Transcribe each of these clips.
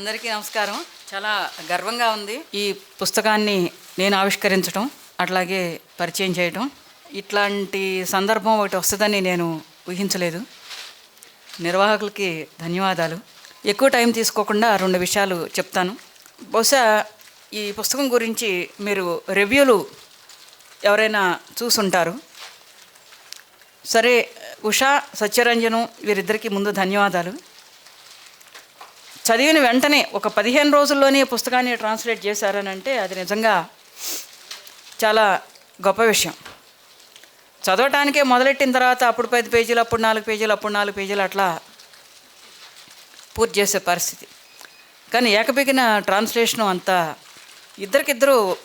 అందరికీ నమస్కారం. చాలా గర్వంగా ఉంది ఈ పుస్తకాన్ని నేను ఆవిష్కరించడం అట్లాగే పరిచయం చేయటం. ఇట్లాంటి సందర్భం ఒకటి వస్తుందని నేను ఊహించలేదు. నిర్వాహకులకి ధన్యవాదాలు. ఎక్కువ టైం తీసుకోకుండా రెండు విషయాలు చెప్తాను. బహుశా ఈ పుస్తకం గురించి మీరు రివ్యూలు ఎవరైనా చూసుంటారు. సరే ఉషా సత్యరంజను వీరిద్దరికీ ముందు ధన్యవాదాలు. చదివిన వెంటనే ఒక పదిహేను రోజుల్లోనే పుస్తకాన్ని ట్రాన్స్లేట్ చేశారని అంటే అది నిజంగా చాలా గొప్ప విషయం. చదవటానికే మొదలెట్టిన తర్వాత అప్పుడు పది పేజీలు అప్పుడు నాలుగు పేజీలు అప్పుడు నాలుగు పేజీలు అట్లా పూర్తి చేసే పరిస్థితి. కానీ ఏకబిగిన ట్రాన్స్లేషను అంతా ఇద్దరికిద్దరు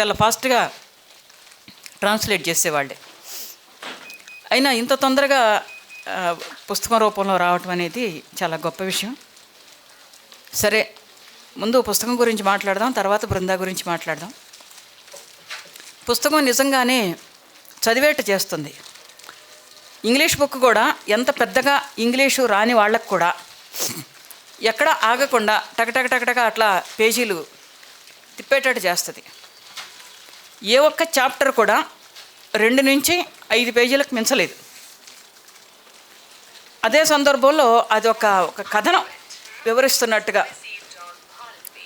చాలా ఫాస్ట్గా ట్రాన్స్లేట్ చేసేవాళ్ళే. అయినా ఇంత తొందరగా పుస్తకం రూపంలో రావటం అనేది చాలా గొప్ప విషయం. సరే ముందు పుస్తకం గురించి మాట్లాడదాం తర్వాత బృందా గురించి మాట్లాడదాం. పుస్తకం నిజంగానే చదివేట చేస్తుంది. ఇంగ్లీష్ బుక్ కూడా ఎంత పెద్దగా ఇంగ్లీషు రాని వాళ్ళకు కూడా ఎక్కడ ఆగకుండా టకటక టకటక అట్లా పేజీలు తిప్పేటట్టు చేస్తుంది. ఏ ఒక్క చాప్టర్ కూడా రెండు నుంచి ఐదు పేజీలకు మించలేదు. అదే సందర్భంలో అది ఒక ఒక కథనం. వివరిస్తున్నట్టుగా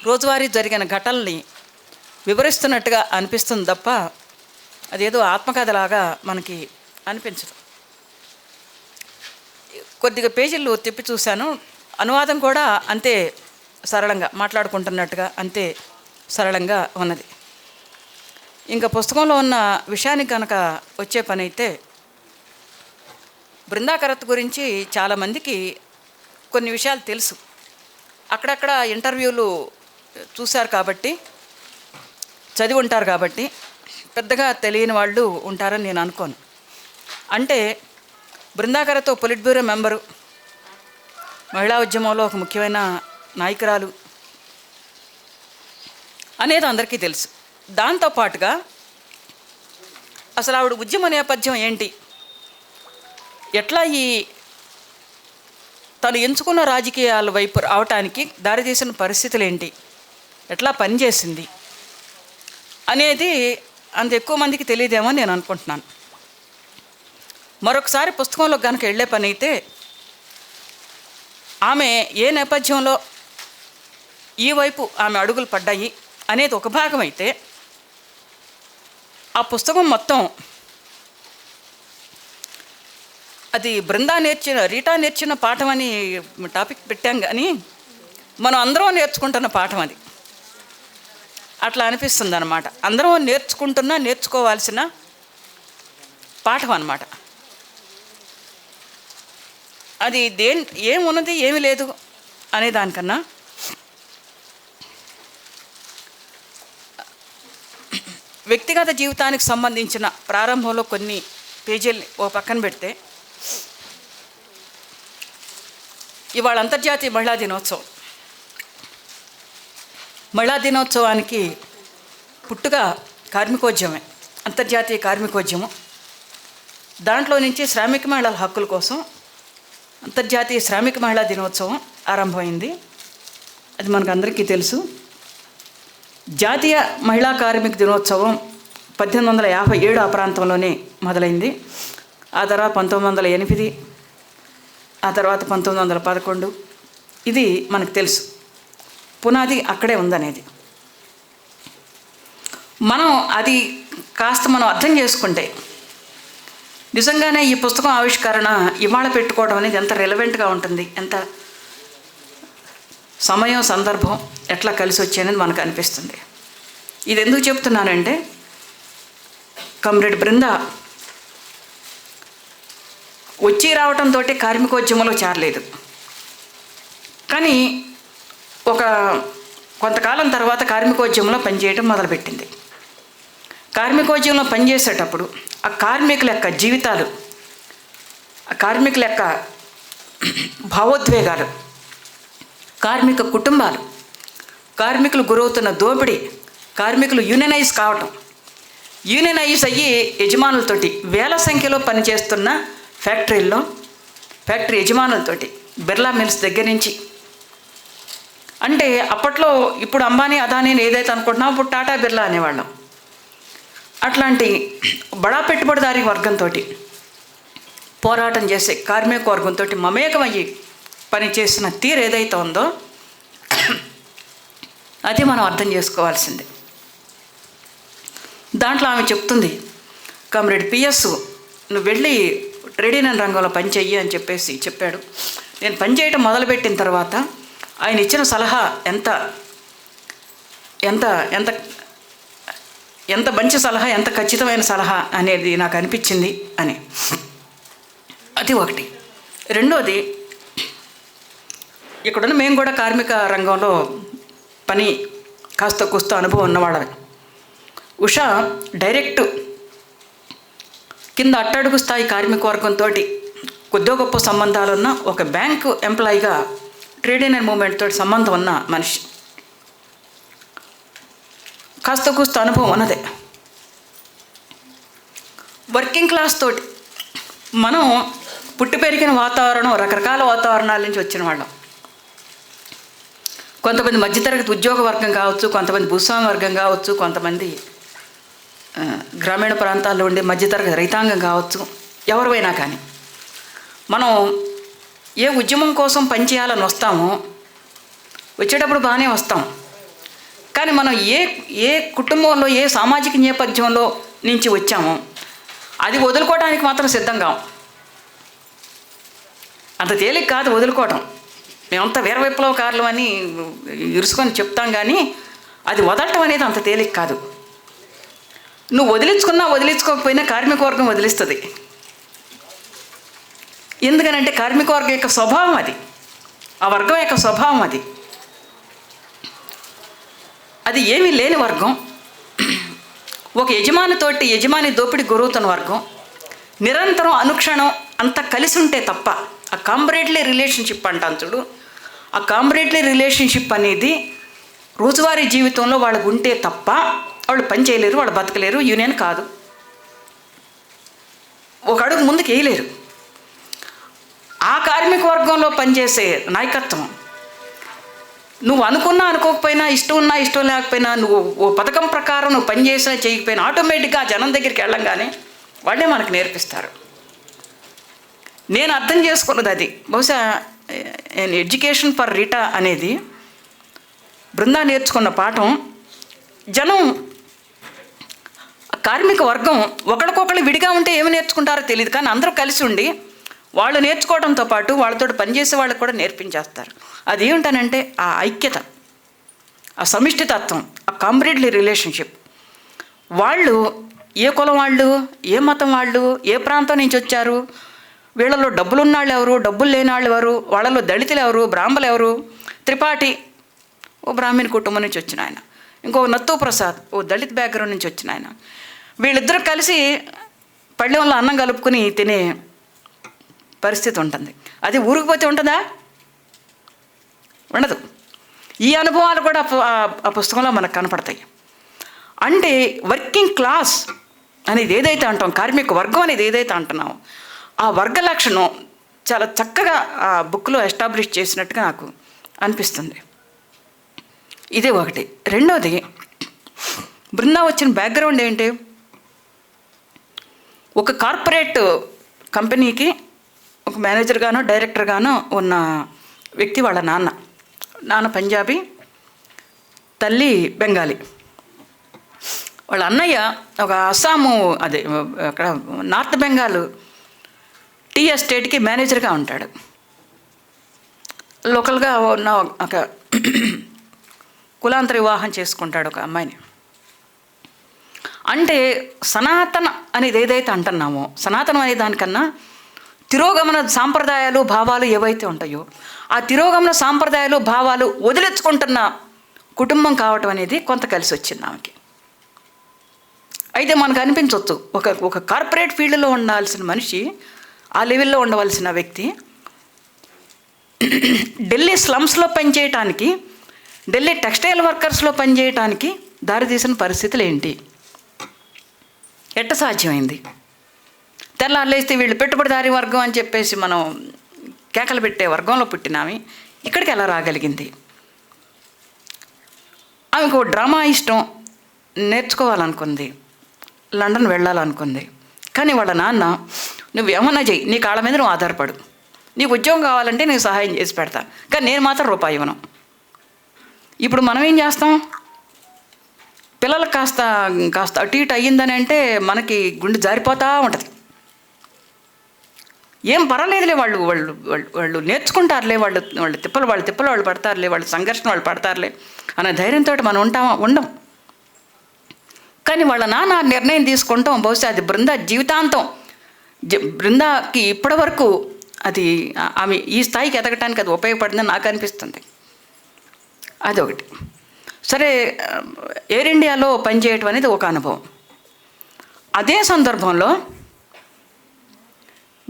రోజువారీ జరిగిన ఘటనల్ని వివరిస్తున్నట్టుగా అనిపిస్తుంది తప్ప అదేదో ఆత్మకథలాగా మనకి అనిపించదు. కొద్దిగా పేజీలు తిప్పి చూశాను. అనువాదం కూడా అంతే సరళంగా మాట్లాడుకుంటున్నట్టుగా అంతే సరళంగా ఉన్నది. ఇంకా పుస్తకంలో ఉన్న విషయానికి కనుక వచ్చే పని అయితే బృందాకరత్ గురించి చాలామందికి కొన్ని విషయాలు తెలుసు. అక్కడక్కడ ఇంటర్వ్యూలు చూశారు కాబట్టి చదివి ఉంటారు కాబట్టి పెద్దగా తెలియని వాళ్ళు ఉంటారని నేను అనుకోను. అంటే బృందాకరతో పొలిట్ బ్యూరో మెంబరు మహిళా ఉద్యమంలో ఒక ముఖ్యమైన నాయకురాలు అనేది అందరికీ తెలుసు. దాంతోపాటుగా అసలు ఆవిడ ఉద్యమ నేపథ్యం ఏంటి? ఎట్లా ఈ తను ఎంచుకున్న రాజకీయాల వైపు రావటానికి దారితీసిన పరిస్థితులు ఏంటి ఎట్లా పనిచేసింది? అనేది అంత ఎక్కువ మందికి తెలియదేమో నేను అనుకుంటున్నాను. మరొకసారి పుస్తకంలో కనుక వెళ్ళే పని అయితే ఆమె ఏ నేపథ్యంలో ఈ వైపు ఆమె అడుగులు పడ్డాయి అనేది ఒక భాగం అయితే ఆ పుస్తకం మొత్తం అది బృందా నేర్చిన రీటా నేర్చిన పాఠం అని టాపిక్ పెట్టాం కానీ మనం అందరం నేర్చుకుంటున్న పాఠం అది. అట్లా అనిపిస్తుంది అనమాట అందరం నేర్చుకుంటున్నా నేర్చుకోవాల్సిన పాఠం అనమాట అది దేని ఏమున్నది ఏమి లేదు అనే దానికన్నా వ్యక్తిగత జీవితానికి సంబంధించిన ప్రారంభంలో కొన్ని పేజీలు ఓ పక్కన పెడితే ఇవాళ అంతర్జాతీయ మహిళా దినోత్సవం. మహిళా దినోత్సవానికి పుట్టుగా కార్మికోద్యమే అంతర్జాతీయ కార్మికోద్యమం. దాంట్లో నుంచి శ్రామిక మహిళల హక్కుల కోసం అంతర్జాతీయ శ్రామిక మహిళా దినోత్సవం ఆరంభమైంది. అది మనకు అందరికీ తెలుసు. జాతీయ మహిళా కార్మిక దినోత్సవం పద్దెనిమిది వందల యాభై ఏడు ఆ ప్రాంతంలోనే మొదలైంది. ఆ తర్వాత పంతొమ్మిది వందల ఎనిమిది ఆ తర్వాత పంతొమ్మిది వందల పదకొండు. ఇది మనకు తెలుసు. పునాది అక్కడే ఉందనేది. మనం అది కాస్త మనం అర్థం చేసుకుంటే నిజంగానే ఈ పుస్తకం ఆవిష్కరణ ఇవాళ పెట్టుకోవడం అనేది ఎంత రెలవెంట్గా ఉంటుంది ఎంత సమయం సందర్భం ఎట్లా కలిసి వచ్చాయనేది మనకు అనిపిస్తుంది. ఇది ఎందుకు చెప్తున్నానంటే కమ్రేడ్ బృంద వచ్చి రావటంతో కార్మికోద్యమంలో చేరలేదు. కానీ ఒక కొంతకాలం తర్వాత కార్మికోద్యమంలో పనిచేయడం మొదలుపెట్టింది. కార్మికోద్యమంలో పనిచేసేటప్పుడు ఆ కార్మికుల యొక్క జీవితాలు ఆ కార్మికుల యొక్క భావోద్వేగాలు కార్మిక కుటుంబాలు కార్మికులు గురవుతున్న దోపిడీ కార్మికులు యూనియనైజ్ కావటం యూనియనైజ్ అయ్యి యజమానులతోటి వేల సంఖ్యలో పనిచేస్తున్న ఫ్యాక్టరీల్లో ఫ్యాక్టరీ యజమానులతోటి బిర్లా మిల్స్ దగ్గర నుంచి. అంటే అప్పట్లో ఇప్పుడు అంబానీ అదానీ ఏదైతే అనుకుంటున్నామో అప్పుడు టాటా బిర్లా అనేవాళ్ళం. అట్లాంటి బడా పెట్టుబడిదారి వర్గంతో పోరాటం చేసే కార్మిక వర్గంతో మమేకమయ్యి పనిచేసిన తీరు ఏదైతే ఉందో అది మనం అర్థం చేసుకోవాల్సిందే. దాంట్లో ఆమె చెప్తుంది కామ్రేడ్ పిఎస్ నువ్వు వెళ్ళి ట్రేడ్ రంగంలో పని చెయ్యి అని చెప్పేసి చెప్పాడు. నేను పని చేయటం మొదలుపెట్టిన తర్వాత ఆయన ఇచ్చిన సలహా ఎంత ఎంత ఎంత ఎంత మంచి సలహా ఎంత ఖచ్చితమైన సలహా అనేది నాకు అనిపించింది అని. అది ఒకటి. రెండోది ఇక్కడున్న మేము కూడా కార్మిక రంగంలో పని కాస్త కూస్త అనుభవం ఉన్నవాళ్ళమే. ఉషా డైరెక్ట్ కింద అట్టడుగు స్థాయి కార్మిక వర్గంతో కొద్దో గొప్ప సంబంధాలున్న ఒక బ్యాంకు ఎంప్లాయీగా ట్రేడ్ యూనియన్ మూవ్మెంట్ తోటి సంబంధం ఉన్న మనిషి. కాస్త కూస్త అనుభవం ఉన్నదే. వర్కింగ్ క్లాస్ తోటి మనం పుట్టి పెరిగిన వాతావరణం రకరకాల వాతావరణాల నుంచి వచ్చిన వాళ్ళం. కొంతమంది మధ్యతరగతి ఉద్యోగ వర్గం కావచ్చు కొంతమంది భూస్వామి వర్గం కావచ్చు కొంతమంది గ్రామీణ ప్రాంతాల్లో ఉండే మధ్యతరగతి రైతాంగం కావచ్చు ఎవరివైనా కానీ. మనం ఏ ఉద్యమం కోసం పనిచేయాలని వస్తామో వచ్చేటప్పుడు బాగానే వస్తాం. కానీ మనం ఏ ఏ కుటుంబంలో ఏ సామాజిక నేపథ్యంలో నుంచి వచ్చామో అది వదులుకోవడానికి మాత్రం సిద్ధంగా అంత తేలిక కాదు వదులుకోవటం. మేమంతా వీర విప్లవకారులు అని ఇరుసుకొని చెప్తాం కానీ అది వదలటం అనేది అంత తేలిక కాదు. నువ్వు వదిలించుకున్నా వదిలించుకోకపోయినా కార్మిక వర్గం వదిలిస్తుంది. ఎందుకనంటే కార్మిక వర్గం యొక్క స్వభావం అది. ఆ వర్గం యొక్క స్వభావం అది. అది ఏమీ లేని వర్గం. ఒక యజమానితోటి యజమాని దోపిడి గురవుతున్న వర్గం. నిరంతరం అనుక్షణం అంతా కలిసి ఉంటే తప్ప ఆ కాంబరేట్లీ రిలేషన్షిప్ అంటాను చూడు. ఆ కాంబరేట్లీ రిలేషన్షిప్ అనేది రోజువారీ జీవితంలో వాళ్ళకు ఉంటే తప్ప వాళ్ళు పని చేయలేరు వాళ్ళు బతకలేరు యూనియన్ కాదు. ఒక అడుగు ముందుకు వేయలేరు. ఆ కార్మిక వర్గంలో పనిచేసే నాయకత్వం నువ్వు అనుకున్నా అనుకోకపోయినా ఇష్టం ఉన్నా ఇష్టం లేకపోయినా నువ్వు ఓ పథకం ప్రకారం నువ్వు పని చేసినా చేయకపోయినా ఆటోమేటిక్గా జనం దగ్గరికి వెళ్ళంగానే వాళ్ళే మనకు నేర్పిస్తారు. నేను అర్థం చేసుకున్నది అది. బహుశా ఎడ్యుకేషన్ ఫర్ రిటా అనేది బృందా నేర్చుకున్న పాఠం జనం కార్మిక వర్గం ఒకరికొకరు విడిగా ఉంటే ఏమి నేర్చుకుంటారో తెలియదు కానీ అందరూ కలిసి ఉండి వాళ్ళు నేర్చుకోవడంతో పాటు వాళ్ళతో పనిచేసే వాళ్ళకి కూడా నేర్పించేస్తారు. అది ఏమిటనంటే ఆ ఐక్యత ఆ సమిష్టితత్వం ఆ కాంబ్రేడ్లీ రిలేషన్షిప్ వాళ్ళు ఏ కులం వాళ్ళు ఏ మతం వాళ్ళు ఏ ప్రాంతం నుంచి వచ్చారు వీళ్ళలో డబ్బులున్న వాళ్ళు ఎవరు డబ్బులు లేని వాళ్ళు ఎవరు వాళ్ళలో దళితులు ఎవరు బ్రాహ్మలు ఎవరు త్రిపాఠి ఓ బ్రాహ్మణ కుటుంబం నుంచి వచ్చిన ఆయన. ఇంకో నత్తూ ప్రసాద్ ఓ దళిత్ బ్యాక్గ్రౌండ్ నుంచి వచ్చిన ఆయన. వీళ్ళిద్దరూ కలిసి పళ్ళెంలో అన్నం కలుపుకుని తినే పరిస్థితి ఉంటుంది. అది ఊరికి పోతే ఉంటుందా? ఉండదు. ఈ అనుభవాలు కూడా ఆ పుస్తకంలో మనకు కనపడతాయి. అంటే వర్కింగ్ క్లాస్ అనేది ఏదైతే అంటాం కార్మిక వర్గం అనేది ఏదైతే అంటున్నామో ఆ వర్గ లక్షణం చాలా చక్కగా ఆ బుక్లో ఎస్టాబ్లిష్ చేసినట్టుగా నాకు అనిపిస్తుంది. ఇదే ఒకటి. రెండవది బృందా వచ్చిన బ్యాక్గ్రౌండ్ ఏంటి? ఒక కార్పొరేట్ కంపెనీకి ఒక మేనేజర్గానో డైరెక్టర్గానో ఉన్న వ్యక్తి వాళ్ళ నాన్న. నాన్న పంజాబీ తల్లి బెంగాలీ. వాళ్ళ అన్నయ్య ఒక అస్సాము అదే అక్కడ నార్త్ బెంగాల్ టీ ఎస్టేట్కి మేనేజర్గా ఉంటాడు. లోకల్గా ఉన్న ఒక కులాంతర వివాహం చేసుకుంటాడు ఒక అమ్మాయిని. అంటే సనాతన అనేది ఏదైతే అంటున్నామో సనాతనం అనే దానికన్నా తిరోగమన సాంప్రదాయాలు భావాలు ఏవైతే ఉంటాయో ఆ తిరోగమన సాంప్రదాయాలు భావాలు వదిలించుకుంటున్న కుటుంబం కావటం అనేది కొంత కలిసి వచ్చింది ఆమెకి. అయితే మనకు అనిపించవచ్చు ఒక ఒక కార్పొరేట్ ఫీల్డ్లో ఉండాల్సిన మనిషి ఆ లెవెల్లో ఉండవలసిన వ్యక్తి ఢిల్లీ స్లమ్స్లో పనిచేయటానికి ఢిల్లీ టెక్స్టైల్ వర్కర్స్లో పనిచేయటానికి దారితీసిన పరిస్థితులు ఏంటి? ఎట్ట సాధ్యమైంది? తెల్లారులేస్తే వీళ్ళు పెట్టుబడిదారి వర్గం అని చెప్పేసి మనం కేకలు పెట్టే వర్గంలో పుట్టినామి. ఇక్కడికి ఎలా రాగలిగింది? ఆమెకు డ్రామా ఇష్టం. నేర్చుకోవాలనుకుంది. లండన్ వెళ్ళాలనుకుంది. కానీ వాళ్ళ నాన్న నువ్వేమన్నా చెయ్యి నీ కాళ్ళ మీద నువ్వు ఆధారపడు. నీకు ఉద్యోగం కావాలంటే నేను సహాయం చేసి పెడతా. కానీ నేను మాత్రం రూపాయి ఇవ్వను. ఇప్పుడు మనం ఏం చేస్తాం? పిల్లలకు కాస్త కాస్త అటు ఇటు అయ్యిందని అంటే మనకి గుండె జారిపోతూ ఉంటుంది. ఏం పర్వాలేదులే వాళ్ళు వాళ్ళు వాళ్ళు వాళ్ళు నేర్చుకుంటారులే వాళ్ళు వాళ్ళు తిప్పలు వాళ్ళు తిప్పలు వాళ్ళు పడతారులే వాళ్ళు సంఘర్షణ వాళ్ళు పడతారులే అనే ధైర్యంతో మనం ఉంటామా ఉండం. కానీ వాళ్ళ నాన్న నిర్ణయం తీసుకుంటాం బహుశా అది బృంద జీవితాంతం. జ- బృందాకి ఇప్పటి వరకు అది ఆమె ఈ స్థాయికి ఎదగటానికి అది ఉపయోగపడిందని నాకు అనిపిస్తుంది. అదొకటి. సరే ఎయిర్ ఇండియాలో పనిచేయటం అనేది ఒక అనుభవం. అదే సందర్భంలో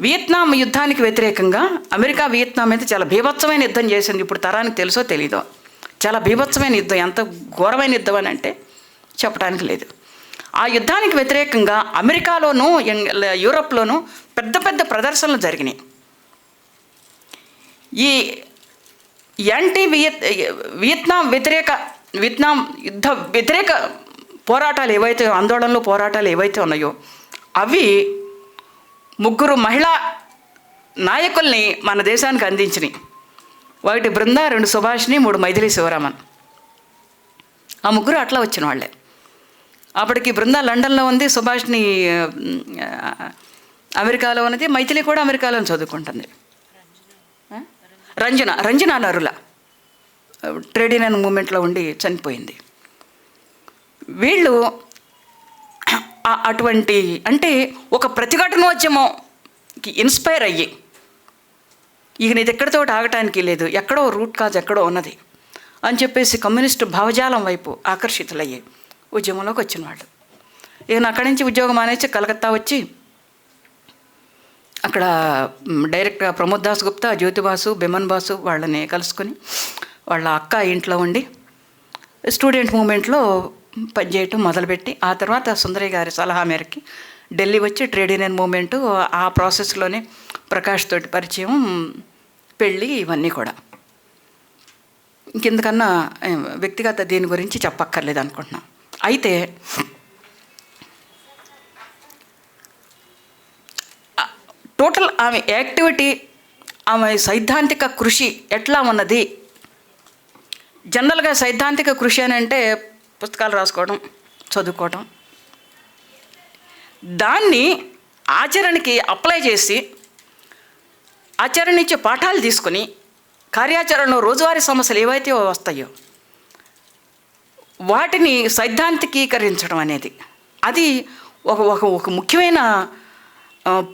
వియత్నాం యుద్ధానికి వ్యతిరేకంగా అమెరికా వియత్నాం అయితే చాలా బీభత్సమైన యుద్ధం చేసింది. ఇప్పుడు తరానికి తెలుసో తెలీదో. చాలా బీభత్సమైన యుద్ధం. ఎంత ఘోరమైన యుద్ధం అని అంటే చెప్పడానికి లేదు. ఆ యుద్ధానికి వ్యతిరేకంగా అమెరికాలోనూ యూరప్లోనూ పెద్ద పెద్ద ప్రదర్శనలు జరిగినాయి. ఈ యాంటీ వియత్ వియత్నాం వ్యతిరేక వియత్నాం యుద్ధ వ్యతిరేక పోరాటాలు ఏవైతే ఆందోళనలు పోరాటాలు ఏవైతే ఉన్నాయో అవి ముగ్గురు మహిళా నాయకుల్ని మన దేశానికి అందించినాయి. ఒకటి బృంద రెండు సుభాష్ని మూడు మైథిలి శివరామన్. ఆ ముగ్గురు అట్లా వచ్చిన వాళ్ళే. అప్పటికి బృంద లండన్లో ఉంది సుభాష్ని అమెరికాలో ఉన్నది మైథిలి కూడా అమెరికాలో చదువుకుంటుంది. రంజన రంజన నరుల ట్రేడ్ యూనియన్ మూమెంట్లో ఉండి చనిపోయింది. వీళ్ళు అటువంటి అంటే ఒక ప్రతిఘటనోద్యమంకి ఇన్స్పైర్ అయ్యి ఇక నీది ఎక్కడితో ఆగటానికి లేదు ఎక్కడో రూట్ కాజ్ ఎక్కడో ఉన్నది అని చెప్పేసి కమ్యూనిస్టు భావజాలం వైపు ఆకర్షితులయ్యి ఉద్యమంలోకి వచ్చిన వాళ్ళు. ఇక అక్కడి నుంచి ఉద్యోగం మానేసి కలకత్తా వచ్చి అక్కడ డైరెక్ట్గా ప్రమోద్ దాస్ గుప్తా జ్యోతి బాసు బిమన్ బాసు వాళ్ళని కలుసుకొని వాళ్ళ అక్క ఇంట్లో ఉండి స్టూడెంట్ మూమెంట్లో పనిచేయటం మొదలుపెట్టి ఆ తర్వాత సుందరి గారి సలహా మేరకి ఢిల్లీ వచ్చి ట్రేడ్ యూనియన్ మూమెంటు ఆ ప్రాసెస్లోనే ప్రకాష్ తోటి పరిచయం పెళ్ళి ఇవన్నీ కూడా. ఇంకెందుకన్నా వ్యక్తిగత దీని గురించి చెప్పక్కర్లేదు అనుకుంటున్నాం. అయితే టోటల్ ఆమె యాక్టివిటీ ఆమె సైద్ధాంతిక కృషి ఎట్లా ఉన్నది జనరల్గా సైద్ధాంతిక కృషి అని అంటే పుస్తకాలు రాసుకోవడం చదువుకోవడం. దాన్ని ఆచరణకి అప్లై చేసి ఆచరణ ఇచ్చే పాఠాలు తీసుకొని కార్యాచరణలో రోజువారీ సమస్యలు ఏవైతే వస్తాయో వాటిని సైద్ధాంతికీకరించడం అనేది. అది ఒక ఒక ఒక ముఖ్యమైన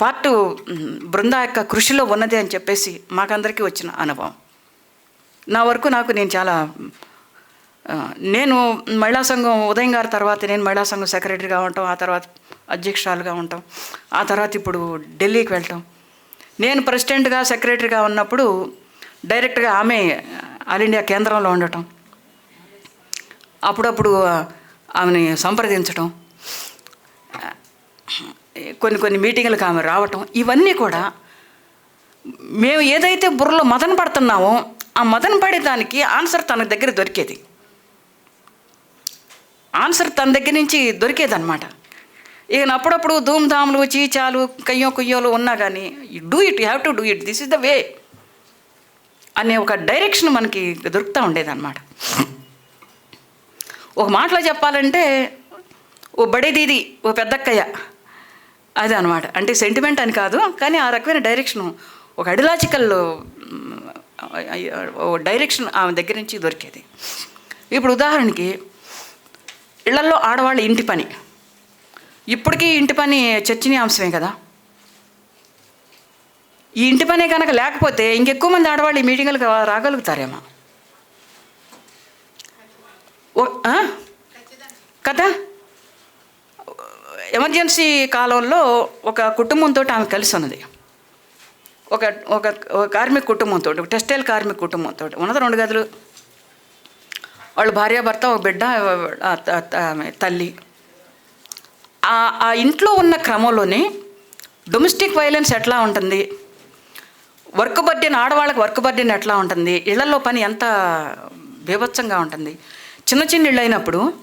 పార్ట్ బృందా యొక్క కృషిలో ఉన్నది అని చెప్పేసి మాకందరికీ వచ్చిన అనుభవం. నా వరకు నాకు నేను చాలా నేను మహిళా సంఘం ఉదయం గారి తర్వాత నేను మహిళా సంఘం సెక్రటరీగా ఉంటాం ఆ తర్వాత అధ్యక్షురాలుగా ఉంటాం ఆ తర్వాత ఇప్పుడు ఢిల్లీకి వెళ్ళటం నేను ప్రెసిడెంట్గా సెక్రటరీగా ఉన్నప్పుడు డైరెక్ట్గా ఆమె ఆల్ ఇండియా కేంద్రంలో ఉండటం. అప్పుడప్పుడు ఆమెని సంప్రదించడం కొన్ని కొన్ని మీటింగులకు ఆమె రావటం. ఇవన్నీ కూడా మేము ఏదైతే బుర్రలో మదన పడుతున్నామో ఆ మదన పడేదానికి ఆన్సర్ తన దగ్గర దొరికేది. ఆన్సర్ తన దగ్గర నుంచి దొరికేదన్నమాట. ఇక అప్పుడప్పుడు ధూమ్ధాములు చీచాలు కయ్యో కుయ్యోలు ఉన్నా కానీ do it you have to do it this is the way అనే ఒక డైరెక్షన్ మనకి దొరుకుతూ ఉండేదన్నమాట. ఒక మాటలో చెప్పాలంటే ఓ బడేదీది ఓ పెద్దక్కయ్య అది అనమాట అంటే సెంటిమెంట్ అని కాదు కానీ ఆ రకమైన డైరెక్షన్ ఒక అడిలాజికల్ డైరెక్షన్ ఆమె దగ్గర నుంచి దొరికేది. ఇప్పుడు ఉదాహరణకి ఇళ్ళలో ఆడవాళ్ళ ఇంటి పని. ఇప్పటికీ ఇంటి పని చర్చనీయాంశమే కదా. ఈ ఇంటి పనే కనుక లేకపోతే ఇంకెక్కువ మంది ఆడవాళ్ళు ఈ మీటింగులకు రాగలుగుతారేమో. ఓ- కదా ఎమర్జెన్సీ కాలంలో ఒక కుటుంబంతో ఆమె కలిసి ఉన్నది. ఒక ఒక కార్మిక కుటుంబంతో ఒక టెక్స్టైల్ కార్మిక కుటుంబంతో. ఉన్నది రెండు గదులు. వాళ్ళు భార్యాభర్త ఒక బిడ్డ తల్లి. ఆ ఆ ఇంట్లో ఉన్న క్రమంలోనే డొమెస్టిక్ వైలెన్స్ ఎట్లా ఉంటుంది? వర్క్ బర్డెన్ ఆడవాళ్ళకి వర్క్ బర్డెన్ ఎట్లా ఉంటుంది? ఇళ్ళలో పని ఎంత బీభత్సంగా ఉంటుంది? చిన్న చిన్న ఇళ్ళు అయినప్పుడు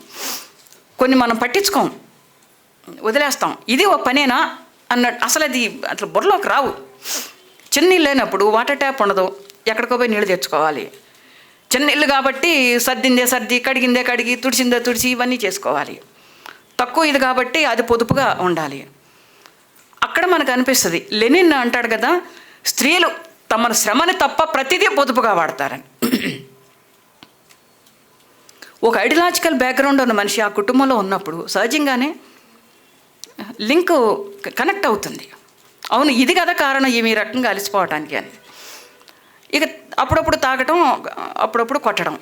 కొన్ని మనం పట్టించుకోం. వదిలేస్తాం. ఇది ఓ పనేనా? అన్నట్టు అసలు అది అట్లా బుర్రలోకి రావు. చిన్న లేనప్పుడు వాటర్ ట్యాప్ ఉండదు. ఎక్కడికో పోయి నీళ్ళు తెచ్చుకోవాలి. చిన్న ఇల్లు కాబట్టి సర్దిందే సర్ది కడిగిందే కడిగి తుడిచిందే తుడిచి ఇవన్నీ చేసుకోవాలి. తక్కువ ఇది కాబట్టి అది పొదుపుగా ఉండాలి. అక్కడ మనకు అనిపిస్తుంది లెనిన్ అంటాడు కదా స్త్రీలు తమ శ్రమని తప్ప ప్రతిదీ పొదుపుగా వాడతారని. ఒక ఐడియలాజికల్ బ్యాక్గ్రౌండ్ ఉన్న మనిషి ఆ కుటుంబంలో ఉన్నప్పుడు సహజంగానే లింక్ కనెక్ట్ అవుతుంది. అవును ఇది కదా కారణం ఈ రకంగా అలసిపోవటానికి అని. ఇక అప్పుడప్పుడు తాగటం అప్పుడప్పుడు కొట్టడం.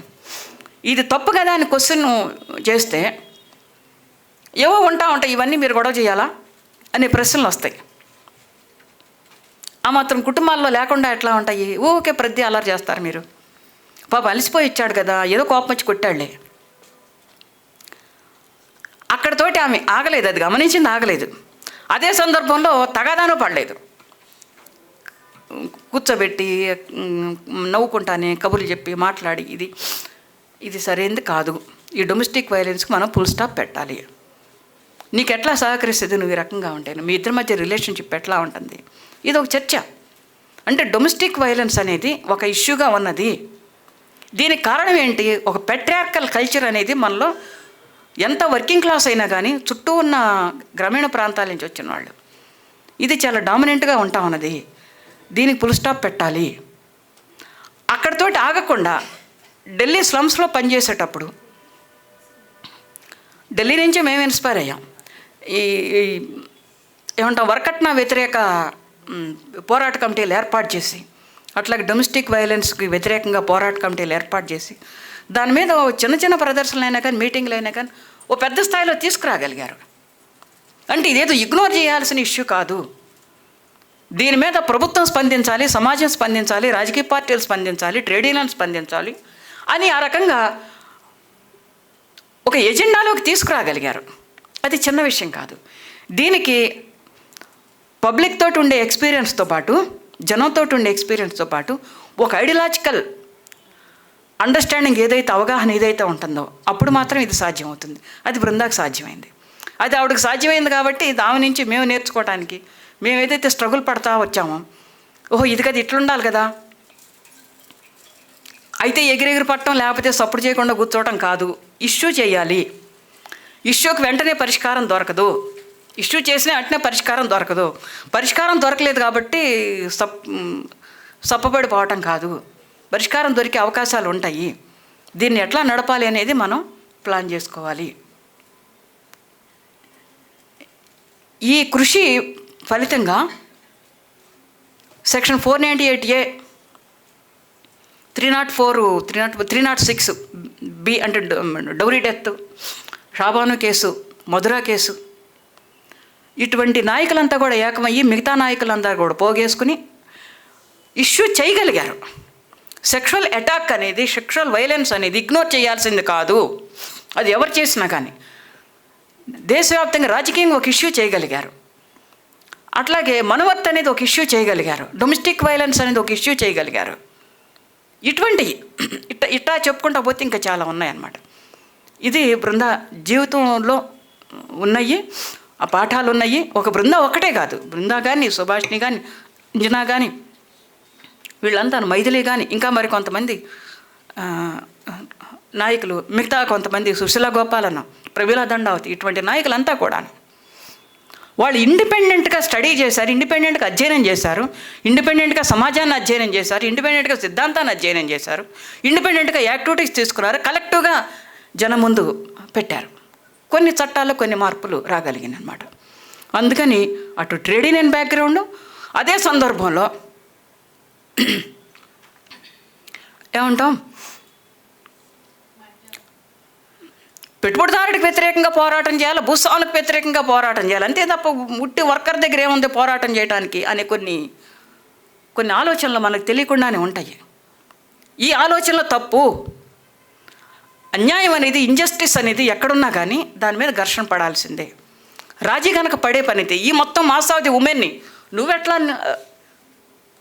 ఇది తప్పు కదా అని క్వశ్చన్ చేస్తే ఏవో ఉంటా ఉంటాయి ఇవన్నీ మీరు గొడవ చేయాలా అనే ప్రశ్నలు వస్తాయి. ఆ మాత్రం కుటుంబాల్లో లేకుండా ఎట్లా ఉంటాయి? ఓకే ప్రతి అలర్ చేస్తారు మీరు. పాప అలసిపోయి ఇచ్చాడు కదా ఏదో కోపం వచ్చి కొట్టాడులే. అక్కడతోటి ఆమె ఆగలేదు అది గమనించింది ఆగలేదు. అదే సందర్భంలో తగాదాను పడలేదు. కూర్చోబెట్టి నవ్వుకుంటానే కబుర్లు చెప్పి మాట్లాడి ఇది ఇది సరైనది కాదు. ఈ డొమెస్టిక్ వైలెన్స్కి మనం ఫుల్ స్టాప్ పెట్టాలి. నీకు ఎట్లా సహకరిస్తుంది నువ్వు ఈ రకంగా ఉంటాను? మీ ఇద్దరి మధ్య రిలేషన్షిప్ ఎట్లా ఉంటుంది? ఇది ఒక చర్చ. అంటే డొమెస్టిక్ వైలెన్స్ అనేది ఒక ఇష్యూగా ఉన్నది. దీనికి కారణం ఏంటి? ఒక పెట్రార్కల్ కల్చర్ అనేది మనలో ఎంత వర్కింగ్ క్లాస్ అయినా కానీ చుట్టూ ఉన్న గ్రామీణ ప్రాంతాల నుంచి వచ్చిన వాళ్ళు. ఇది చాలా డామినెంట్గా ఉంటా ఉన్నది. దీనికి ఫుల్ స్టాప్ పెట్టాలి. అక్కడితోటి ఆగకుండా ఢిల్లీ స్లమ్స్లో పనిచేసేటప్పుడు ఢిల్లీ నుంచి మేము ఇన్స్పైర్ అయ్యాం. ఈ ఈ ఏమంటాం వర్కట్న వ్యతిరేక పోరాట కమిటీలు ఏర్పాటు చేసి అట్లాగే డొమెస్టిక్ వైలెన్స్కి వ్యతిరేకంగా పోరాట కమిటీలు ఏర్పాటు చేసి దాని మీద ఓ చిన్న చిన్న ప్రదర్శనలు అయినా కానీ మీటింగ్లు అయినా కానీ ఓ పెద్ద స్థాయిలో తీసుకురాగలిగారు. అంటే ఇదేదో ఇగ్నోర్ చేయాల్సిన ఇష్యూ కాదు. దీని మీద ప్రభుత్వం స్పందించాలి సమాజం స్పందించాలి రాజకీయ పార్టీలు స్పందించాలి ట్రేడ్ యూనియన్ స్పందించాలి అని ఆ రకంగా ఒక ఎజెండాలోకి తీసుకురాగలిగారు. అది చిన్న విషయం కాదు. దీనికి పబ్లిక్ తోటి ఉండే ఎక్స్పీరియన్స్తో పాటు జనంతో ఉండే ఎక్స్పీరియన్స్తో పాటు ఒక ఐడియలాజికల్ అండర్స్టాండింగ్ ఏదైతే అవగాహన ఏదైతే ఉంటుందో అప్పుడు మాత్రం ఇది సాధ్యమవుతుంది. అది బృందాకు సాధ్యమైంది. అది ఆవిడకి సాధ్యమైంది కాబట్టి దాని నుంచి మేము నేర్చుకోవడానికి మేము ఏదైతే స్ట్రగుల్ పడతా వచ్చామో ఓహో ఇది కదా ఇట్లుండాలి కదా. అయితే ఎగిరెగిరి పట్టడం లేకపోతే సపోర్ట్ చేయకుండా కూర్చోవటం కాదు. ఇష్యూ చేయాలి. ఇష్యూకి వెంటనే పరిష్కారం దొరకదు. ఇష్యూ చేసినా అట్నే పరిష్కారం దొరకదు. పరిష్కారం దొరకలేదు కాబట్టి సప్ సప్పబడిపోవటం కాదు. పరిష్కారం దొరికే అవకాశాలు ఉంటాయి. దీన్ని ఎట్లా నడపాలి అనేది మనం ప్లాన్ చేసుకోవాలి. ఈ కృషి ఫలితంగా section four ninety eight A three nought four three nought three nought six B అంటే dowry death Shah Bano case Mathura case ఇటువంటి నాయకులంతా కూడా ఏకమయ్యి మిగతా నాయకులందరూ కూడా పోగేసుకుని ఇష్యూ చేయగలిగారు. సెక్షువల్ అటాక్ అనేది సెక్షువల్ వైలెన్స్ అనేది ఇగ్నోర్ చేయాల్సింది కాదు. అది ఎవరు చేసినా కానీ. దేశవ్యాప్తంగా రాజకీయంగా ఒక ఇష్యూ చేయగలిగారు. అట్లాగే మనవత్ అనేది ఒక ఇష్యూ చేయగలిగారు. డొమెస్టిక్ వైలెన్స్ అనేది ఒక ఇష్యూ చేయగలిగారు. ఇటువంటి ఇట్ట ఇట్టా చెప్పుకుంటా పోతే ఇంకా చాలా ఉన్నాయన్నమాట. ఇది బృంద జీవితంలో ఉన్నాయి ఆ పాఠాలు ఉన్నాయి ఒక బృంద ఒకటే కాదు. బృందా కానీ సుభాష్ని కానీ అంజనా కానీ వీళ్ళంతా మైథిలి కానీ ఇంకా మరి కొంతమంది నాయకులు మిగతా కొంతమంది సుశీల గోపాలన్న ప్రవీల దండావతి ఇటువంటి నాయకులంతా కూడా వాళ్ళు ఇండిపెండెంట్గా స్టడీ చేశారు ఇండిపెండెంట్గా అధ్యయనం చేశారు ఇండిపెండెంట్గా సమాజాన్ని అధ్యయనం చేశారు ఇండిపెండెంట్గా సిద్ధాంతాన్ని అధ్యయనం చేశారు ఇండిపెండెంట్గా యాక్టివిటీస్ తీసుకున్నారు కలెక్టివ్గా జనం ముందు పెట్టారు. కొన్ని చట్టాల్లో కొన్ని మార్పులు రాగలిగిందనమాట అందుకని అటు ట్రేడ్ యూనియన్ బ్యాక్గ్రౌండ్ అదే సందర్భంలో ఏమంటాం పెట్టుబడిదారుడికి వ్యతిరేకంగా పోరాటం చేయాలి? భూస్వాములకు వ్యతిరేకంగా పోరాటం చేయాలి? అంతే తప్ప ముట్టి వర్కర్ దగ్గర ఏముంది పోరాటం చేయడానికి అనే కొన్ని కొన్ని ఆలోచనలు మనకు తెలియకుండానే ఉంటాయి. ఈ ఆలోచనలో తప్పు అన్యాయం అనేది ఇంజస్టిస్ అనేది ఎక్కడున్నా కానీ దాని మీద ఘర్షణ పడాల్సిందే. రాజీ కనుక పడే పనితే ఈ మొత్తం మాసావతి ఉమెన్ని నువ్వెట్లా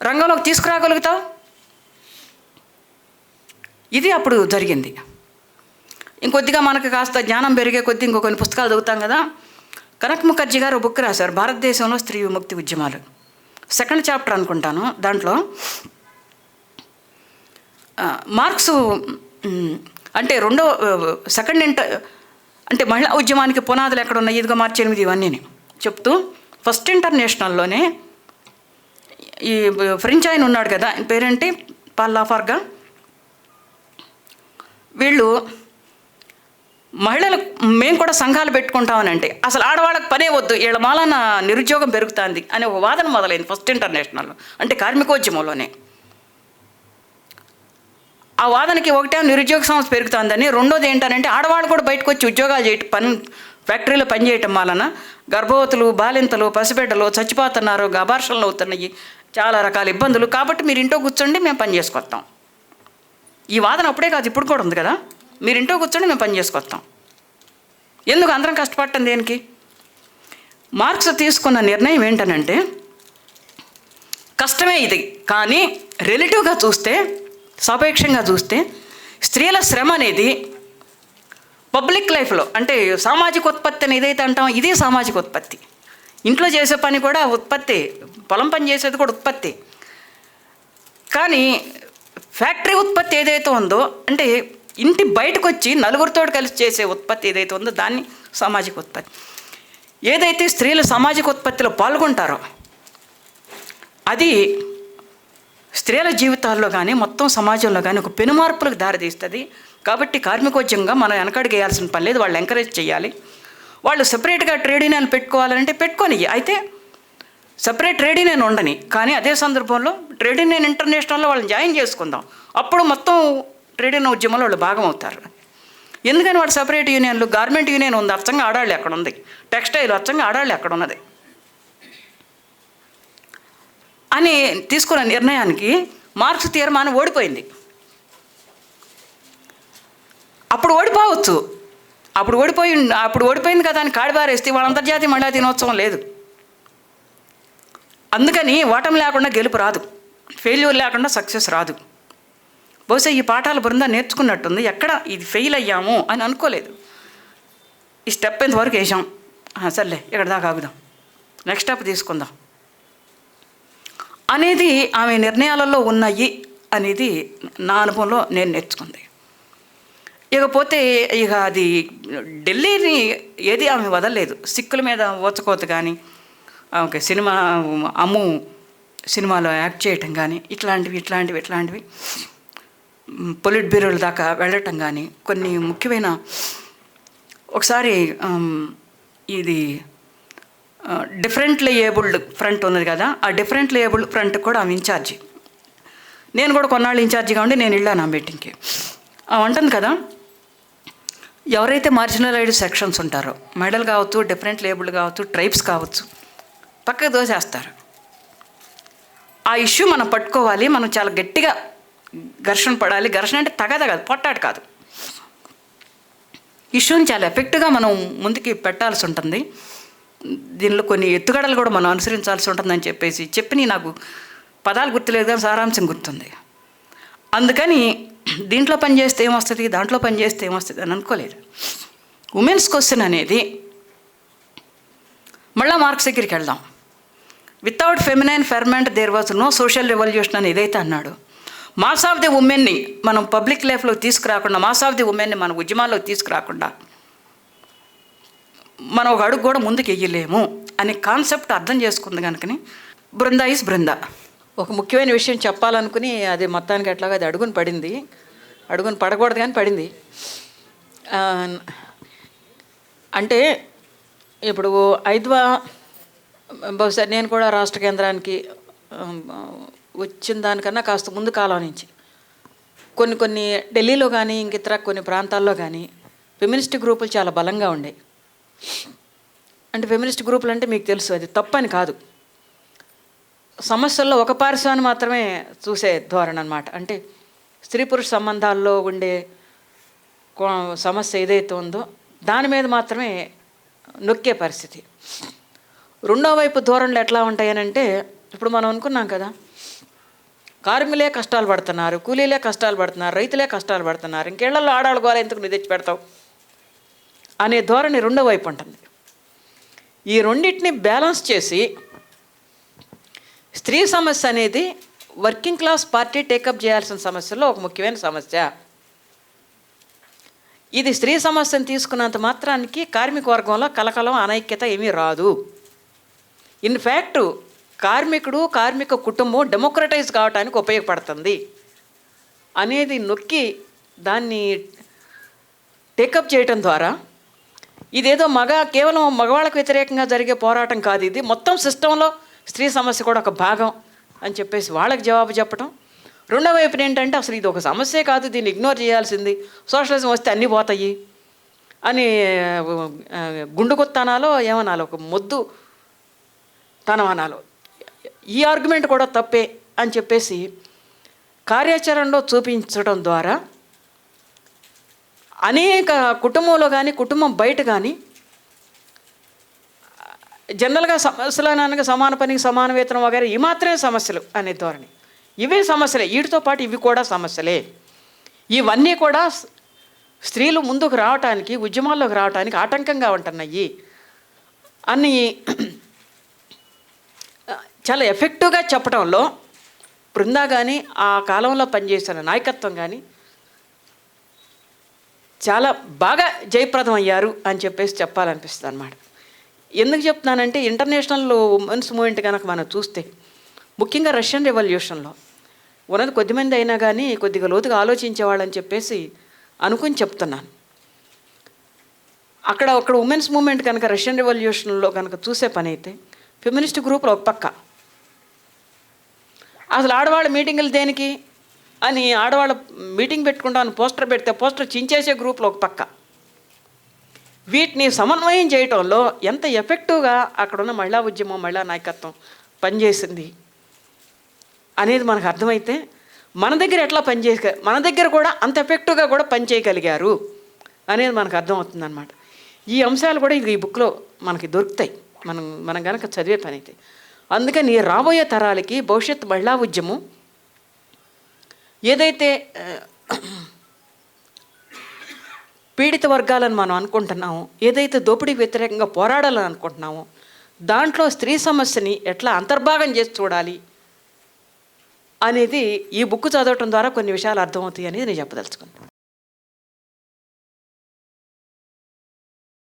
రంగంలోకి తీసుకురాగలుగుతావు? ఇది అప్పుడు జరిగింది. ఇంకొద్దిగా మనకు కాస్త జ్ఞానం పెరిగే కొద్దీ ఇంకో కొన్ని పుస్తకాలు చదువుతాం కదా. కనక్ ముఖర్జీ గారు బుక్ రాశారు భారతదేశంలో స్త్రీ విముక్తి ఉద్యమాలు. సెకండ్ చాప్టర్ అనుకుంటాను దాంట్లో. మార్క్స్ అంటే రెండో సెకండ్ ఇంట అంటే మహిళా ఉద్యమానికి పునాదులు ఎక్కడ ఉన్నాయి? ఇదిగో మార్చి ఎనిమిది ఇవన్నీ చెప్తూ ఫస్ట్ ఇంటర్నేషనల్లోనే ఈ ఫ్రెంచ్ ఆయన ఉన్నాడు కదా ఆయన పేరేంటి? పాల్లాఫార్గా వీళ్ళు మహిళలు మేము కూడా సంఘాలు పెట్టుకుంటామని అంటే అసలు ఆడవాళ్ళకి పనే వద్దు వీళ్ళ మాలన నిరుద్యోగం పెరుగుతుంది అనే ఒక వాదన మొదలైంది ఫస్ట్ ఇంటర్నేషనల్ అంటే కార్మికోద్యమంలోనే. ఆ వాదనకి ఒకటే నిరుద్యోగ సమస్య పెరుగుతుందని రెండోది ఏంటనంటే ఆడవాళ్ళు కూడా బయటకు వచ్చి ఉద్యోగాలు చేయటం పని ఫ్యాక్టరీలో పనిచేయటం వలన గర్భవతులు బాలింతలు పసిబిడ్డలు చచ్చిపోతున్నారు అబార్షన్లు అవుతున్నాయి చాలా రకాల ఇబ్బందులు. కాబట్టి మీరు ఇంట్లో కూర్చోండి మేము పని చేసుకొస్తాం. ఈ వాదన అప్పుడే కాదు ఇప్పుడు కూడా ఉంది కదా? మీరు ఇంట్లో కూర్చోండి మేము పని చేసుకొస్తాం. ఎందుకు అందరం కష్టపడటం దేనికి? మార్క్స్ తీసుకున్న నిర్ణయం ఏంటనంటే కష్టమే ఇది. కానీ రిలేటివ్గా చూస్తే సాపేక్షంగా చూస్తే స్త్రీల శ్రమ అనేది పబ్లిక్ లైఫ్లో అంటే సామాజిక ఉత్పత్తి అని ఏదైతే అంటామో ఇదే సామాజిక ఉత్పత్తి ఇంట్లో చేసే పని కూడా ఉత్పత్తి పొలం పని చేసేది కూడా ఉత్పత్తి. కానీ ఫ్యాక్టరీ ఉత్పత్తి ఏదైతే ఉందో అంటే ఇంటి బయటకు వచ్చి నలుగురితో కలిసి చేసే ఉత్పత్తి ఏదైతే ఉందో దాన్ని సామాజిక ఉత్పత్తి. ఏదైతే స్త్రీలు సామాజిక ఉత్పత్తిలో పాల్గొంటారో అది స్త్రీల జీవితాల్లో కానీ మొత్తం సమాజంలో కానీ ఒక పెనుమార్పులకు దారితీస్తుంది. కాబట్టి కార్మికోద్యంగా మనం వెనకడిగేయాల్సిన పని లేదు వాళ్ళు ఎంకరేజ్ చేయాలి. వాళ్ళు సెపరేట్గా ట్రేడ్ యూనియన్ పెట్టుకోవాలంటే పెట్టుకొని అయితే సపరేట్ ట్రేడ్ యూనియన్ ఉండని. కానీ అదే సందర్భంలో ట్రేడ్ యూనియన్ ఇంటర్నేషనల్లో వాళ్ళని జాయిన్ చేసుకుందాం. అప్పుడు మొత్తం ట్రేడ్ యూనియన్ ఉద్యమంలో వాళ్ళు భాగం అవుతారు ఎందుకని వాడు సపరేట్ యూనియన్లు గార్మెంట్ యూనియన్ ఉంది అచ్చంగా ఆడాళ్ళు ఎక్కడ ఉంది? టెక్స్టైల్ అచ్చంగా ఆడాళ్ళు ఎక్కడ ఉన్నది? అని తీసుకున్న నిర్ణయానికి మార్క్స్ తీర్మానం ఓడిపోయింది. అప్పుడు ఓడిపోవచ్చు. అప్పుడు ఓడిపోయి అప్పుడు ఓడిపోయింది కదా అని కాడిబారేస్తే వాళ్ళ అంతర్జాతీయ మహిళా దినోత్సవం లేదు. అందుకని ఓటం లేకుండా గెలుపు రాదు. ఫెయిల్యూర్ లేకుండా సక్సెస్ రాదు. బహుశా ఈ పాఠాల బృందా నేర్చుకున్నట్టుంది. ఎక్కడ ఇది ఫెయిల్ అయ్యాము అని అనుకోలేదు. ఈ స్టెప్ ఎంతవరకు వేసాం సర్లే ఇక్కడ దాకా ఆగుదాం. నెక్స్ట్ స్టెప్ తీసుకుందాం. అనేది ఆమె నిర్ణయాలలో ఉన్నాయి అనేది నా అనుభవంలో నేను నేర్చుకుంది. ఇకపోతే ఇక అది ఢిల్లీని ఏది ఆమె వదలలేదు. సిక్కుల మీద ఓచకోత కానీ ఓకే సినిమా అమ్ము సినిమాలో యాక్ట్ చేయటం కానీ ఇట్లాంటివి ఇట్లాంటివి ఇట్లాంటివి పొలిట్ బ్యూరోల దాకా వెళ్ళటం కానీ కొన్ని ముఖ్యమైన ఒకసారి ఇది డిఫరెంట్ ఏబుల్డ్ ఫ్రంట్ ఉన్నది కదా ఆ డిఫరెంట్ ఏబుల్డ్ ఫ్రంట్ కూడా ఆమె ఇన్ఛార్జి. నేను కూడా కొన్నాళ్ళు ఇన్ఛార్జిగా ఉండి నేను వెళ్ళాను ఆ మీటింగ్కి. ఉంటుంది కదా ఎవరైతే మార్జినలైజ్డ్ సెక్షన్స్ ఉంటారో మెడల్ కావచ్చు డిఫరెంట్ లేబుల్ కావచ్చు ట్రైబ్స్ కావచ్చు పక్కకు దోసేస్తారు. ఆ ఇష్యూ మనం పట్టుకోవాలి మనం చాలా గట్టిగా ఘర్షణ పడాలి. ఘర్షణ అంటే తగద కాదు పొట్టాడు కాదు. ఇష్యూని చాలా ఎఫెక్ట్గా మనం ముందుకి పెట్టాల్సి ఉంటుంది. దీనిలో కొన్ని ఎత్తుగడలు కూడా మనం అనుసరించాల్సి ఉంటుందని చెప్పేసి చెప్పి నాకు పదాలు గుర్తులేదు కానీ సారాంశం గుర్తుంది. అందుకని దీంట్లో పని చేస్తే ఏమొస్తుంది? దాంట్లో పని చేస్తే ఏమొస్తుంది అని అనుకోలేదు. ఉమెన్స్ క్వశ్చన్ అనేది మళ్ళా మార్క్స్ దగ్గరికి వెళ్దాం. Without feminine ferment there was no social revolution అని ఏదైతే అన్నాడు మాస్ ఆఫ్ ది ఉమెన్ని మనం పబ్లిక్ లైఫ్లో తీసుకురాకుండా మాస్ ఆఫ్ ది ఉమెన్ని మన ఉద్యమాల్లో తీసుకురాకుండా మనం ఒక అడుగు కూడా ముందుకు వెయ్యలేము అనే కాన్సెప్ట్ అర్థం చేసుకుంది కనుకని బృందా ఇస్ బృందా. ఒక ముఖ్యమైన విషయం చెప్పాలనుకుని అది మొత్తానికి ఎట్లాగో అది అడుగును పడింది. అడుగును పడకూడదు కానీ పడింది. అంటే ఇప్పుడు ఐద్వా బహుశా నేను కూడా రాష్ట్ర కేంద్రానికి వచ్చిన దానికన్నా కాస్త ముందు కాలం నుంచి. కొన్ని కొన్ని ఢిల్లీలో కానీ ఇంక ఇతర కొన్ని ప్రాంతాల్లో కానీ ఫెమినిస్ట్ గ్రూపులు చాలా బలంగా ఉండేవి అంటే ఫెమినిస్ట్ గ్రూపులు అంటే మీకు తెలుసు అది తప్పని కాదు. సమస్యల్లో ఒక పార్శ్వాన్ని మాత్రమే చూసే ధోరణి అనమాట అంటే స్త్రీ పురుష సంబంధాల్లో ఉండే కో- సమస్య ఏదైతే ఉందో దాని మీద మాత్రమే నొక్కే పరిస్థితి. రెండో వైపు ధోరణులు ఎట్లా ఉంటాయనంటే ఇప్పుడు మనం అనుకున్నాం కదా కార్మికులే కష్టాలు పడుతున్నారు కూలీలే కష్టాలు పడుతున్నారు రైతులే కష్టాలు పడుతున్నారు ఇంకేళ్ళలో ఆడాళ్ళు గోల ఎందుకు నువ్వు తెచ్చి పెడతావు? అనే ధోరణి రెండో వైపు ఉంటుంది. ఈ రెండింటిని బ్యాలెన్స్ చేసి స్త్రీ సమస్య అనేది వర్కింగ్ క్లాస్ పార్టీ టేకప్ చేయాల్సిన సమస్యలో ఒక ముఖ్యమైన సమస్య. ఇది స్త్రీ సమస్యను తీసుకున్నంత మాత్రానికి కార్మిక వర్గంలో కలకలం అనైక్యత ఏమీ రాదు. ఇన్ఫ్యాక్ట్ కార్మికుడు కార్మిక కుటుంబం డెమోక్రటైజ్ కావడానికి ఉపయోగపడుతుంది. అనేది నొక్కి దాన్ని టేకప్ చేయటం ద్వారా ఇదేదో మగ కేవలం మగవాళ్ళకు వ్యతిరేకంగా జరిగే పోరాటం కాదు ఇది. మొత్తం సిస్టంలో స్త్రీ సమస్య కూడా ఒక భాగం అని చెప్పేసి వాళ్ళకి జవాబు చెప్పడం రెండో వైపున ఏంటంటే అసలు ఇది ఒక సమస్యే కాదు దీన్ని ఇగ్నోర్ చేయాల్సింది. సోషలిజం వస్తే అన్నీ పోతాయి అని ఆ, ఏమనాలో? ఒక మొద్దు తనమనాలో ఈ ఆర్గ్యుమెంట్ కూడా తప్పే అని చెప్పేసి కార్యాచరణలో చూపించడం ద్వారా అనేక కుటుంబంలో కానీ కుటుంబం బయట కానీ జనరల్గా సమస్యలు అనగా సమాన పనికి సమాన వేతనం వగైరా ఈ మాత్రమే సమస్యలు అనే ధోరణి. ఇవే సమస్యలే. వీటితో పాటు ఇవి కూడా సమస్యలే. ఇవన్నీ కూడా స్త్రీలు ముందుకు రావటానికి ఉద్యమాల్లోకి రావటానికి ఆటంకంగా ఉంటున్నాయి. అని చాలా ఎఫెక్టివ్గా చెప్పడంలో బృందా కానీ ఆ కాలంలో పనిచేసిన నాయకత్వం కానీ చాలా బాగా జయప్రదం అయ్యారు అని చెప్పేసి చెప్పాలనిపిస్తుంది అనమాట ఎందుకు చెప్తున్నానంటే ఇంటర్నేషనల్ ఉమెన్స్ మూమెంట్ కనుక మనం చూస్తే ముఖ్యంగా రష్యన్ రెవల్యూషన్లో ఉన్నది కొద్దిమంది అయినా కానీ కొద్దిగా లోతుగా ఆలోచించేవాళ్ళని చెప్పేసి అనుకుని చెప్తున్నాను. అక్కడ అక్కడ ఉమెన్స్ మూమెంట్ కనుక రష్యన్ రెవల్యూషన్లో కనుక చూసే పని అయితే ఫెమినిస్ట్ గ్రూపులు ఒక పక్క. అసలు ఆడవాళ్ళ మీటింగులు దేనికి? అని ఆడవాళ్ళ మీటింగ్ పెట్టుకుంటామని పోస్టర్ పెడితే పోస్టర్ చించేసే గ్రూప్లో ఒక పక్క. వీటిని సమన్వయం చేయటంలో ఎంత ఎఫెక్టివ్గా అక్కడున్న మహిళా ఉద్యమం మహిళా నాయకత్వం పనిచేసింది అనేది మనకు అర్థమైతే మన దగ్గర ఎట్లా పనిచే మన దగ్గర కూడా అంత ఎఫెక్టివ్గా కూడా పనిచేయగలిగారు అనేది మనకు అర్థమవుతుందన్నమాట. ఈ అంశాలు కూడా ఇది ఈ బుక్లో మనకి దొరుకుతాయి. మనం మనం కనుక చదివే పని అయితే. అందుకని రాబోయే తరాలకి భవిష్యత్ మహిళా ఉద్యమం ఏదైతే పీడిత వర్గాలను మనం అనుకుంటున్నాము ఏదైతే దోపిడీకి వ్యతిరేకంగా పోరాడాలని అనుకుంటున్నామో దాంట్లో స్త్రీ సమస్యని ఎట్లా అంతర్భాగం చేసి చూడాలి అనేది ఈ బుక్ చదవటం ద్వారా కొన్ని విషయాలు అర్థమవుతాయి అనేది నేను చెప్పదలుచుకున్నాను